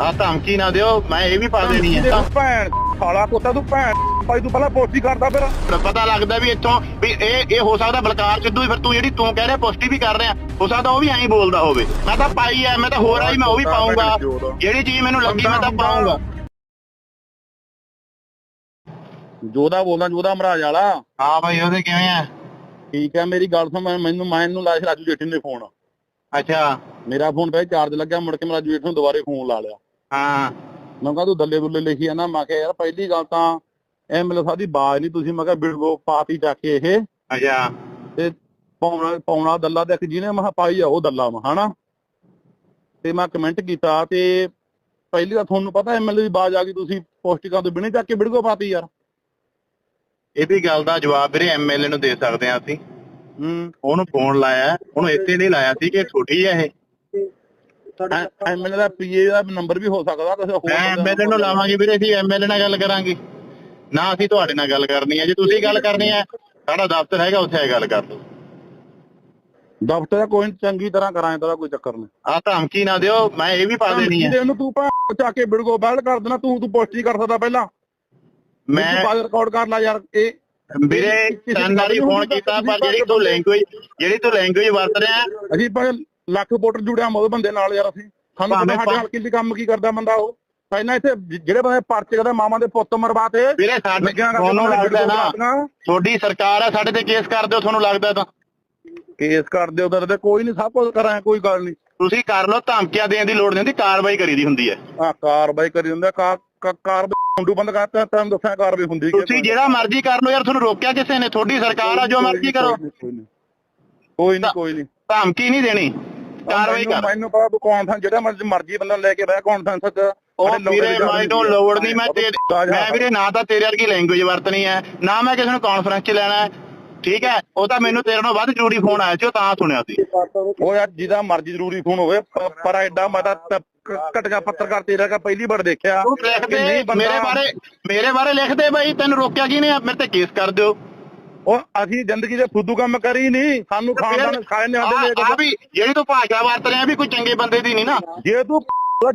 ਆ ਧਮਕੀ ਨਾ ਦਿਓ ਮੈਂ ਇਹ ਵੀ ਪਾ ਦੇਣੀ ਤੂੰ ਹੈ ਭੈਣ ਸਾਲਾ ਕੋਤਾ ਤੂੰ ਭੈਣ। ਭਾਈ ਤੂੰ ਪਹਿਲਾਂ ਪੋਸਟੀ ਕਰਦਾ ਫਿਰ। ਤਾਂ ਪਤਾ ਲੱਗਦਾ ਵੀ ਇੱਥੋਂ ਵੀ ਇਹ ਇਹ ਹੋ ਸਕਦਾ ਬਲਕਾਰ ਸਿੱਧੂ ਫਿਰ ਤੂੰ ਜਿਹੜੀ ਤੂੰ ਕਹਿ ਰਿਹਾ ਪੁਸ਼ਟੀ ਵੀ ਕਰ ਰਿਹਾ। ਹੋ ਸਕਦਾ ਉਹ ਵੀ ਐਂ ਬੋਲਦਾ ਹੋਵੇ। ਮੈਂ ਤਾਂ ਪਾਈ ਐ ਮੈਂ ਤਾਂ ਹੋਰ ਆਈ ਮੈਂ ਉਹ ਵੀ ਪਾਉਂਗਾ। ਜਿਹੜੀ ਚੀਜ਼ ਮੈਨੂੰ ਲੱਗੀ ਮੈਂ ਤਾਂ ਪਾਉਂਗਾ। ਜੋਦਾ ਬੋਲਦਾ ਜੋਦਾ ਮਹਾਰਾਜ ਵਾਲਾ। ਹਾਂ ਭਾਈ ਉਹਦੇ ਕਿਵੇਂ ਆ? ਠੀਕ ਹੈ ਮੇਰੀ ਗੱਲ ਸੁਣ ਮੈਨੂੰ ਮੈਨੂੰ ਲਾਇਆ ਸੀ ਰਾਜੂ ਜੇਠੀ ਨੇ ਫੋਨ। ਅੱਛਾ। ਮੇਰਾ ਫੋਨ ਪਹਿਲੇ ਚਾਰਜ ਲੱਗਿਆ ਮੁੜ ਕੇ ਮੈਂ ਰਾਜੂ ਜੇਠੀ ਨੂੰ ਦੁਬਾਰੇ ਫੋਨ ਲਾ ਲਿਆ। ਹਾਂ। ਮੈਂ ਕਿਹਾ ਤੂੰ ਦੱਲੇ ਦੁੱਲੇ ਲਿਖੀ ਆ ਨਾ ਮੈਂ ਕਿਹਾ ਯਾਰ ਪਹਿਲੀ ਗੱਲ ਤਾਂ ਐਮਐਲਏ ਸਾਹਿਬ ਦੀ ਬਾਜ਼ ਨਹੀਂ। ਤੁਸੀਂ ਮੈਂ ਕਿਹਾ ਬਿਲਗੋ ਪਾਤੀ ਚੱਕ ਕੇ ਇਹ। ਅੱਛਾ। ਤੇ ਪੌਣਾ ਪੌਣਾ ਦੱਲਾ ਤੇ ਇੱਕ ਜਿਹਨੇ ਮਹਾ ਪਾਈ ਆ ਉਹ ਦੱਲਾ ਵਾ ਹਨਾ? ਤੇ ਮੈਂ ਕਮੈਂਟ ਕੀਤਾ ਤੇ ਪਹਿਲੀ ਤਾਂ ਤੁਹਾਨੂੰ ਪਤਾ ਐਮਐਲਏ ਦੀ ਬਾਜ਼ ਆ ਗਈ। ਤੁਸੀਂ ਪੋਸਟਿਕਾਂ ਤੋਂ ਬਿਨੇ ਚੱਕ ਕੇ ਬਿਲਗੋ ਪਾਤੀ ਯਾਰ? ਇਹ ਵੀ ਗੱਲ ਦਾ ਜਵਾਬ ਵੀਰੇ ਐਮਐਲਏ ਨੂੰ ਦੇ ਸਕਦੇ ਆ ਅਸੀਂ। ਹੂੰ। ਉਹਨੂੰ ਫੋਨ ਲਾਇਆ ਉਹਨੂੰ ਇੱਥੇ ਨਹੀਂ ਲਾਇਆ ਸੀ ਕਿ ਛੋਟੀ ਹੈ ਇਹ। ਐਮਐਲਏ ਦਾ ਪੀਏ ਦਾ ਨੰਬਰ ਵੀ ਹੋ ਸਕਦਾ ਕਿਸੇ ਹੋਰ ਮੈਂ ਐਮਐਲਏ ਨੂੰ ਲਾਵਾਂਗੇ ਵੀਰੇ ਅਸੀਂ ਐਮਐਲਏ ਨਾਲ ਗੱਲ ਕਰਾਂਗੇ। ਨਾ ਅਸੀਂ ਤੁਹਾਡੇ ਨਾਲ ਗੱਲ ਕਰਨੀ ਹੈ ਜੇ ਤੁਸੀਂ ਗੱਲ ਕਰਨੀ ਹੈ ਸਾਡਾ ਦਫ਼ਤਰ ਹੈਗਾ ਉੱਥੇ ਆ ਗੱਲ ਕਰ ਲਓ। ਦਫ਼ਤਰ ਦਾ ਕੋਈ ਚੰਗੀ ਤਰ੍ਹਾਂ ਕਰਾਂ ਇਹਦਾ ਕੋਈ ਚੱਕਰ ਨਹੀਂ। ਆ ਧਮਕੀ ਨਾ ਦਿਓ ਮੈਂ ਇਹ ਵੀ ਪਾ ਦੇਣੀ ਹੈ। ਉਹਨੂੰ ਤੂੰ ਭਾ ਚੱਕ ਕੇ ਬਿਲਗੋ ਬੈਲ ਕਰ ਦੇਣਾ ਤੂੰ ਤੂੰ ਪੋਸਟੀ ਕਰ ਸਕਦਾ ਪਹਿਲਾਂ। ਮੈਂ ਤੂੰ ਬਾਅਦ ਰਿਕਾਰਡ ਕਰ ਲੈ ਯਾਰ ਇਹ ਵੀਰੇ ਸੰਦਾਰੀ ਫੋਨ ਕੀਤਾ ਪਰ ਜਿਹੜੀ ਤੂੰ ਲੈਂਗੁਏਜ ਜਿਹੜੀ ਤੂੰ ਲੈਂਗੁਏਜ ਵਰਤ ਰਿਹਾ ਅਸੀਂ ਪਰ ਲੱਖ ਵੋਟਰ ਜੁੜਿਆ ਮੋਦ ਬੰਦੇ ਨਾਲ ਯਾਰ ਅਸੀਂ। ਸਾਨੂੰ ਪਤਾ ਸਾਡੇ ਹਲਕੇ ਦੀ ਕੰਮ ਕੀ ਕਰਦਾ ਬੰਦਾ ਉਹ। ਪਹਿਲਾਂ ਇੱਥੇ ਜਿਹੜੇ ਬੰਦੇ ਪਰਚੇ ਕਰਦੇ ਮਾਵਾਂ ਦੇ ਪੁੱਤ ਮਰਵਾਤੇ ਵੀਰੇ ਸਾਡੇ ਤੁਹਾਨੂੰ ਲੱਗਦਾ ਨਾ ਤੁਹਾਡੀ ਸਰਕਾਰ ਆ ਸਾਡੇ ਤੇ ਕੇਸ ਕਰ ਦਿਓ ਤੁਹਾਨੂੰ ਲੱਗਦਾ ਤਾਂ। ਕੇਸ ਕਰਦੇ ਉਧਰ ਤੇ ਕੋਈ ਨਹੀਂ ਸਭ ਕੁਝ ਕਰਾਂ ਕੋਈ ਗੱਲ ਨਹੀਂ ਤੁਸੀਂ ਕਰ ਲਓ ਧਮਕੀਆਂ ਦੇਣ ਦੀ ਲੋੜ ਨਹੀਂ ਹੁੰਦੀ ਕਾਰਵਾਈ ਕਰੀਦੀ ਹੁੰਦੀ ਹੈ। ਆ ਕਾਰਵਾਈ ਕਰੀ ਕਾ- ਕਾਰਵਾਈ ਮੁੰਡੂ ਬੰਦ ਕਰਤਾ ਤੁਹਾਨੂੰ ਦੱਸਾਂ ਕਾਰਵਾਈ ਹੁੰਦੀ ਕਿ ਤੁਸੀਂ ਜਿਹੜਾ ਮਰਜ਼ੀ ਕਰ ਲਓ ਯਾਰ ਤੁਹਾਨੂੰ ਰੋਕਿਆ ਕਿਸੇ ਨੇ ਤੁਹਾਡੀ ਸਰਕਾਰ ਆ ਜੋ ਮਰਜ਼ੀ ਕਰੋ। ਕੋਈ ਨਹੀਂ ਕੋਈ ਨਹੀਂ ਧਮਕੀ ਨਹੀਂ ਦੇਣੀ। ਕਾਰਵਾਈ ਕਰ। ਮੈਨੂੰ ਪਤਾ ਤੂੰ ਕੌਣ ਥਾਂ ਜਿਹੜਾ ਮਰਜ਼ੀ ਬੰਦਾ ਲੈ ਕੇ ਬਹਿ ਕੌਣ ਥਾਂ ਸੱਚ ਉਹ ਵੀਰੇ ਮੈਨੂੰ ਲੋੜ ਨਹੀਂ ਮੈਂ ਤੇ ਮੈਂ ਵੀਰੇ ਨਾ ਤਾਂ ਤੇਰੇ ਵਰਗੀ ਲੈਂਗੁਏਜ ਵਰਤਣੀ ਹੈ ਨਾ ਮੈਂ ਕਿਸੇ ਨੂੰ ਕਾਨਫਰੰਸ 'ਚ ਲੈਣਾ ਹੈ। ਠੀਕ ਹੈ? ਉਹ ਤਾਂ ਮੈਨੂੰ ਤੇਰੇ ਨਾਲੋਂ ਵੱਧ ਜ਼ਰੂਰੀ ਫੋਨ ਆਇਆ ਸੀ ਉਹ ਤਾਂ ਸੁਣਿਆ ਸੀ। ਉਹ ਯਾਰ ਜਿਹਦਾ ਮਰਜ਼ੀ ਜ਼ਰੂਰੀ ਫੋਨ ਹੋਵੇ ਪਰ ਐਡਾ ਮੈਂ ਤਾਂ ਤ- ਘਟਗਾ ਪੱਤਰਕਾਰ ਤੇਰਾ ਕਾ ਪਹਿਲੀ ਵਾਰ ਦੇਖਿਆ ਕਿ ਮੇਰੇ ਬਾਰੇ ਮੇਰੇ ਬਾਰੇ ਲਿਖ ਦੇ ਬਾਈ ਤੈਨੂੰ ਰੋਕਿਆ ਕਿਹਨੇ ਆ ਮੇਰੇ ਤੇ ਕੇਸ ਕਰ ਦਿਓ। ਉਹ ਅਸੀਂ ਜ਼ਿੰਦਗੀ ਦੇ ਫੁੱਦੂ ਕੰਮ ਕਰੀ ਨਹੀਂ ਸਾਨੂੰ ਖਾਣ ਖਾਏ ਨੇ ਸਾਡੇ ਆ ਦੇ ਵੀ ਜਿਹੜੀ ਤੂੰ ਭਾਸ਼ਾ ਵਰਤ ਰਿਹਾ ਵੀ ਕੋਈ ਚੰਗੇ ਬੰਦੇ ਦੀ ਨਹੀਂ ਨਾ। ਜੇ ਤੂੰ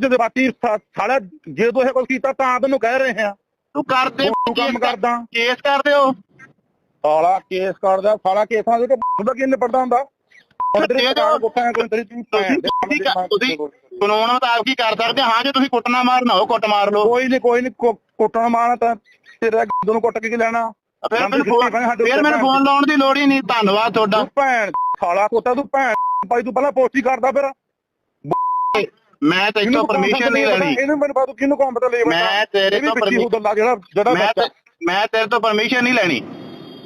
ਜਜ਼ਬਾਤੀ ਸਾਲਾ ਜੇ ਤੂੰ ਇਹ ਕੁਝ ਕੀਤਾ ਤਾਂ ਤੈਨੂੰ ਕਹਿ ਰਹੇ ਆ। ਤੂੰ ਕਰ ਦੇ ਤੂੰ ਕੰਮ ਕਰਦਾ। ਕੇਸ ਕਰ ਦਿਓ ਸਾਲਾ ਕੇਸ ਕਰਦਾ ਸਾਲਾ ਕੇਸਾਂ ਦੇ ਤੇ ਉਹਦਾ ਕੀ ਨਿਪੜਦਾ ਹੁੰਦਾ? ਦੇ ਦੇ ਕਾਨੂੰਨ ਮੁਤਾਬਕ ਹੀ ਕਰ ਸਕਦੇ ਹਾਂ ਜੇ ਤੁਸੀਂ ਕੁੱਟਣਾ ਮਾਰਨਾ ਹੋ ਕੁੱਟ ਮਾਰ ਲਓ। ਕੋਈ ਨਹੀਂ ਕੋਈ ਨਹੀਂ ਕੁੱਟਣਾ ਮਾਰਨਾ ਤਾਂ ਤੇਰਾ ਦੋਨੋਂ ਕੁੱਟ ਕੇ ਕੀ ਲੈਣਾ? ਫਿਰ ਮੈਨੂੰ ਫੋਨ ਫਿਰ ਮੈਨੂੰ ਲਾਉਣ ਦੀ ਲੋੜ ਹੀ ਨਹੀਂ ਧੰਨਵਾਦ ਤੁਹਾਡਾ। ਤੂੰ ਭੈਣ ਸਾਲਾ ਕੋਤਾ ਤੂੰ ਭੈਣ ਭਾਈ ਤੂੰ ਪਹਿਲਾਂ ਪੋਸਟੀ ਕਰਦਾ ਫਿਰ। ਮੈਂ ਤੇ ਇੱਥੋਂ ਪਰਮਿਸ਼ਨ ਨਹੀਂ ਲੈਣੀ। ਇਹਨੂੰ ਮੈਨੂੰ ਪਤਾ ਤੂੰ ਕਿਹਨੂੰ ਕੰਮ ਪਤਾ ਲੈ ਮੈਂ ਤੇਰੇ ਤੋਂ ਪਰਮਿਸ਼ਨ ਗੱਲਾਂ ਜਿਹੜਾ ਜਿਹੜਾ ਮੈਂ ਤੇ- ਤੇਰੇ ਤੋਂ ਪਰਮਿਸ਼ਨ ਨਹੀਂ ਲੈਣੀ।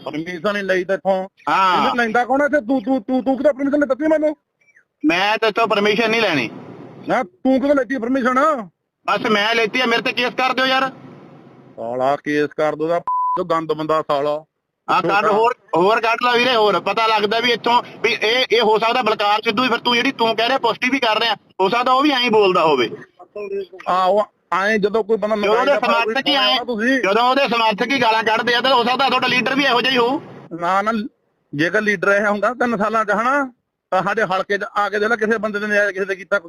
ਪਰਮਿਸ਼ਨ ਨਹੀਂ ਲਈ ਤੇਥੋਂ। ਹਾਂ। ਇਹਨੂੰ ਲੈਂਦਾ ਕੌਣ ਹੈ ਤੇ ਤੂੰ ਤੂੰ ਤੂੰ ਤੂੰ ਕਿਹਦਾ ਪਰਮਿਸ਼ਨ ਦਿੱਤੀ ਮੈਨੂੰ? ਮੈਂ ਤੇਰੇ ਤੋਂ ਪਰਮਿਸ਼ਨ ਨਹੀਂ ਲੈਣੀ। ਨਾ ਤੂੰ ਕਿਹਦਾ ਲੈਤੀ ਪਰਮਿਸ਼ਨ ਬਸ ਮੈਂ ਲੈਤੀ ਆ ਮੇਰੇ ਤੇ ਕੇਸ ਕਰ ਦਿਓ ਯਾਰ। ਸਾਲਾ ਕੇਸ ਕਰ ਦੋ ਦਾ ਜੋ ਗੰਦ ਬੰਦਾ ਸਾਲਾ? ਆ ਕੱਢ ਹੋਰ ਹੋਰ ਕੱਢ ਲਾ ਵੀਰੇ ਹੋਰ। ਪਤਾ ਲੱਗਦਾ ਵੀ ਇੱਥੋਂ ਵੀ ਇਹ ਇਹ ਹੋ ਸਕਦਾ ਬਲਕਾਰ ਸਿੱਧੂ ਹੀ ਫਿਰ ਤੂੰ ਜਿਹੜੀ ਤੂੰ ਕਹਿ ਰਿਹਾ ਪੁਸ਼ਟੀ ਵੀ ਕਰ ਰਿਹਾ। ਹੋ ਸਕਦਾ ਉਹ ਵੀ ਐਂ ਬੋਲਦਾ ਹੋਵੇ। ਆ ਉਹ ਆਏ ਜਦੋਂ ਕੋਈ ਬੰਦਾ ਜਦੋਂ ਉਹਦੇ ਸਮਰਥਕ ਹੀ ਆਏ ਜਦੋਂ ਉਹਦੇ ਸਮਰਥਕ ਹੀ ਗਾਲਾਂ ਕੱਢਦੇ ਆ ਤਾਂ ਹੋ ਸਕਦਾ ਤੁਹਾਡਾ ਲੀਡਰ ਵੀ ਇਹੋ ਜਿਹਾ ਹੀ ਹੋਊ। ਨਾ ਨਾ ਜੇਕਰ ਲੀਡਰ ਇਹ ਹੁੰਦਾ ਤਿੰਨ ਸਾਲਾਂ ਚ ਹਨਾ ਸਾਡੇ ਹਲਕੇ ਚ ਆ ਕੇ ਜਿਹੜਾ ਕਿਸੇ ਬੰਦੇ ਨੇ ਨਿਆਂ ਕਿਸੇ ਦੇ ਕੀਤਾ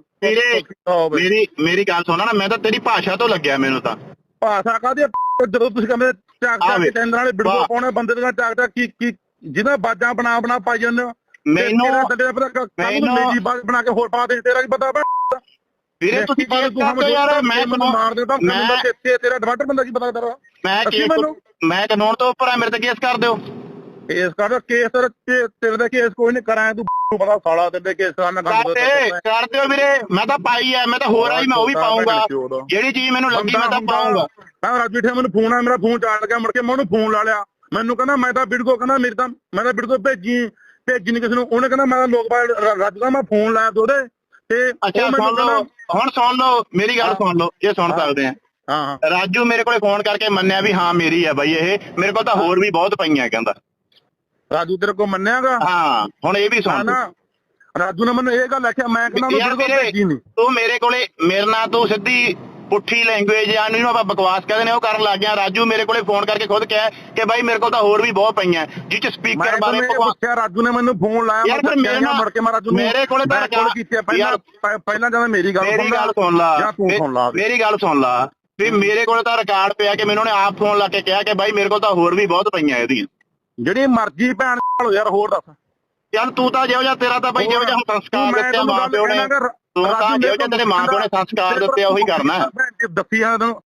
ਮੇਰੀ ਮੇਰੀ ਗੱਲ ਸੁਣਾ ਨਾ ਮੈਂ ਤਾਂ ਤੇਰੀ ਭਾਸ਼ਾ ਤੋਂ ਲੱਗਿਆ ਮੈਨੂੰ ਤਾਂ। ਭਾਸ਼ਾ ਕਾਦੀ ਜਦੋਂ ਤੁਸੀਂ ਕਹਿੰਦੇ ਚਾਕ ਚਾਕ ਆਵੇ। ਟੈਂਡਰ ਵਾਲੇ ਵਾਹ। ਪਾਉਣੇ ਬੰਦੇ ਦੇ ਨਾਲ ਚਾਕ ਚਾਕ ਕੀ ਕੀ ਜਿਹਦਾ ਬਾਜਾਂ ਬਣਾ ਬਣਾ ਪਾਈ ਜਾਂਦੇ ਹੋ ਮੈਨੂੰ ਤੇਰਾ ਤੇਰਾ ਪਤਾ ਨੂੰ ਮੈਨੂੰ- ਮੇਰੀ ਬਾਜ ਬਣਾ ਕੇ ਹੋਰ ਪਾ ਦੇ ਤੇਰਾ ਕੀ ਪਤਾ ਭੈਣ ਦਾ? ਵੀਰੇ ਤੁਸੀਂ ਬਾਰੇ ਕੇਸ ਕਰ ਦਿਓ ਯਾਰ ਮੈਂ ਮੈਨੂੰ ਮਾਰ ਦੇ ਤਾਂ ਮੈਂ ਤੇ ਤੇਰਾ ਡਿਮਾਂਡਰ ਬੰਦਾ ਕੀ ਪਤਾ ਤੇਰਾ ਮੈਂ ਕੇਸ ਮੈਨੂੰ- ਮੈਂ ਕਾਨੂੰਨ ਤੋਂ ਉੱਪਰ ਆ ਮੇਰੇ ਤੇ ਕੇਸ ਕਰ ਦਿਓ ਕੇਸ ਕਰ ਕੇਸ ਤੇ- ਤੇਰੇ ਦਾ ਕੇਸ ਕੋਈ ਨਹੀਂ ਕਰਾਂ ਤੂੰ ਪਤਾ ਸਾਲਾ ਤੇਰੇ ਦੇ ਕੇਸ ਦਾ ਮੈਂ ਕਰ ਗੰਦ ਦੇ ਕਰ ਦਿਓ ਵੀਰੇ ਮੈਂ ਤਾਂ ਪਾਈ ਐ ਮੈਂ ਤਾਂ ਹੋਰ ਆਈ ਮੈਂ ਉਹ ਵੀ ਪਾਉਂਗਾ। ਜਿਹੜੀ ਚੀਜ਼ ਮੈਨੂੰ ਲੱਗੀ ਮੈਂ ਤਾਂ ਪਾਉਂਗਾ। ਮੈਂ ਰਾਜੂ ਠੇ ਮੈਨੂੰ ਫੋਨ ਆ ਮੇਰਾ ਫੋਨ ਚਾਰਜ ਗਿਆ ਮੁੜ ਕੇ ਮੈਂ ਉਹਨੂੰ ਫੋਨ ਲਾ ਲਿਆ। ਮੈਨੂੰ ਕਹਿੰਦਾ ਮੈਂ ਤਾਂ ਬਿੜਕੋ ਕਹਿੰਦਾ ਮੇਰੀ ਤਾਂ ਮੈਂ ਤਾਂ ਬਿੜਕੋ ਭੇਜੀ ਭੇਜੀ ਨਹੀਂ ਕਿਸੇ ਨੂੰ। ਉਹਨੇ ਕਹਿੰਦਾ ਮੈਂ ਤਾਂ ਲੋਕ ਬਾਹਰ ਰਾਜੂ ਦਾ ਮੈਂ ਫੋਨ ਲਾਇਆ ਤੇ ਉਹਦੇ। ਤੇ ਅੱਛਾ ਉਹ ਸੁਣ ਲਓ। ਕਹਿੰਦਾ ਹੁਣ ਸੁਣ ਲਓ ਮੇਰੀ ਗੱਲ ਸੁਣ ਲਓ ਇਹ ਸੁਣ ਸਕਦੇ ਆ। ਹਾਂ ਹਾਂ। ਰਾਜੂ ਮੇਰੇ ਕੋਲੇ ਫੋਨ ਕਰਕੇ ਮੰਨਿਆ ਵੀ ਹਾਂ ਮੇਰੀ ਹੈ ਬਾਈ ਇਹ। ਮੇਰੇ ਕੋਲ ਤਾਂ ਹੋਰ ਵੀ ਬਹੁਤ ਪਈਆਂ ਕਹਿੰਦਾ। ਰਾਜੂ ਤੇਰੇ ਕੋ ਮੰਨਿਆਗਾ? ਹਾਂ ਹੁਣ ਇਹ ਵੀ ਸੁਣ ਨਾ ਰਾਜੂ ਨੇ ਮੈਨੂੰ ਇਹ ਗੱਲ ਆਖਿਆ ਮੈਂ ਕਹਿੰਦਾ ਉਹਨੂੰ ਵੀਰੇ ਭੇਜੀ ਨਹੀਂ ਤੂੰ ਮੇਰੇ ਕੋਲੇ ਮੇਰੇ ਨਾਲ ਤੂੰ ਸਿੱਧੀ ਪੁੱਠੀ ਲੈਂਗੁਏਜ ਜਾਂ ਇਹਨੂੰ ਆਪਾਂ ਬਕਵਾਸ ਕਹਿੰਦੇ ਨੇ ਉਹ ਕਰਨ ਲੱਗ ਗਿਆ। ਰਾਜੂ ਮੇਰੇ ਕੋਲੇ ਫੋਨ ਕਰਕੇ ਖੁਦ ਕਿਹਾ ਕਿ ਬਾਈ ਮੇਰੇ ਕੋਲ ਤਾਂ ਹੋਰ ਵੀ ਬਹੁਤ ਪਈਆਂ ਜਿਹ ਚ ਸਪੀਕਰ ਬਾਰੇ ਪੁੱਛਿਆ ਰਾਜੂ ਨੇ ਮੈਨੂੰ ਫੋਨ ਲਾਇਆ ਯਾਰ ਫਿਰ ਮੇਰੇ ਨਾਲ- ਮੁੜ ਕੇ ਮੈਂ ਰਾਜੂ ਨੂੰ ਮੇਰੇ ਕੋਲੇ ਤਾਂ ਕੋਲ ਕੀਤੀ ਆ, ਪਹਿਲਾਂ ਪਹਿਲਾਂ ਜਦੋਂ ਮੇਰੀ ਗੱਲ ਮੇਰੀ ਗੱਲ ਸੁਣ ਲਾ। ਜਾਂ ਤੂੰ ਸੁਣ ਲਾ। ਮੇਰੀ ਗੱਲ ਸੁਣ ਲਾ। ਵੀ ਮੇਰੇ ਕੋਲ ਤਾਂ ਰਿਕਾਰਡ ਪਿਆ ਕਿ ਮੈਨੂੰ ਉਹਨੇ ਆਪ ਫੋਨ ਲਾ ਕੇ ਕਿਹਾ ਕਿ ਬਾਈ ਮੇਰੇ ਕੋਲ ਤਾਂ ਹੋਰ ਵੀ ਬਹੁਤ ਪਈਆਂ ਇਹਦੀਆਂ। ਜਿਹੜੀ ਮਰਜ਼ੀ ਭੈਣ ਲੋ ਯਾਰ ਹੋਰ ਦੱਸ। ਯਾਰ ਤੂੰ ਤਾਂ ਜਿਹੋ ਜਿਹਾ ਤੇਰਾ ਤਾਂ ਬਾਈ ਜਿਹੋ ਜਿਹਾ ਸੰਸਕਾਰ ਦਿੱਤੇ ਮਾਂ ਪਿਓ ਨੇ। ਤੂੰ ਤਾਂ ਜਿਹੋ ਜਿਹਾ ਤੇਰੇ ਮਾਂ ਪਿਓ ਨੇ ਸੰਸਕਾਰ ਦਿੱਤੇ ਉਹੀ ਕਰਨਾ। ਦੱਸੀ ਆ ਤੈਨੂੰ।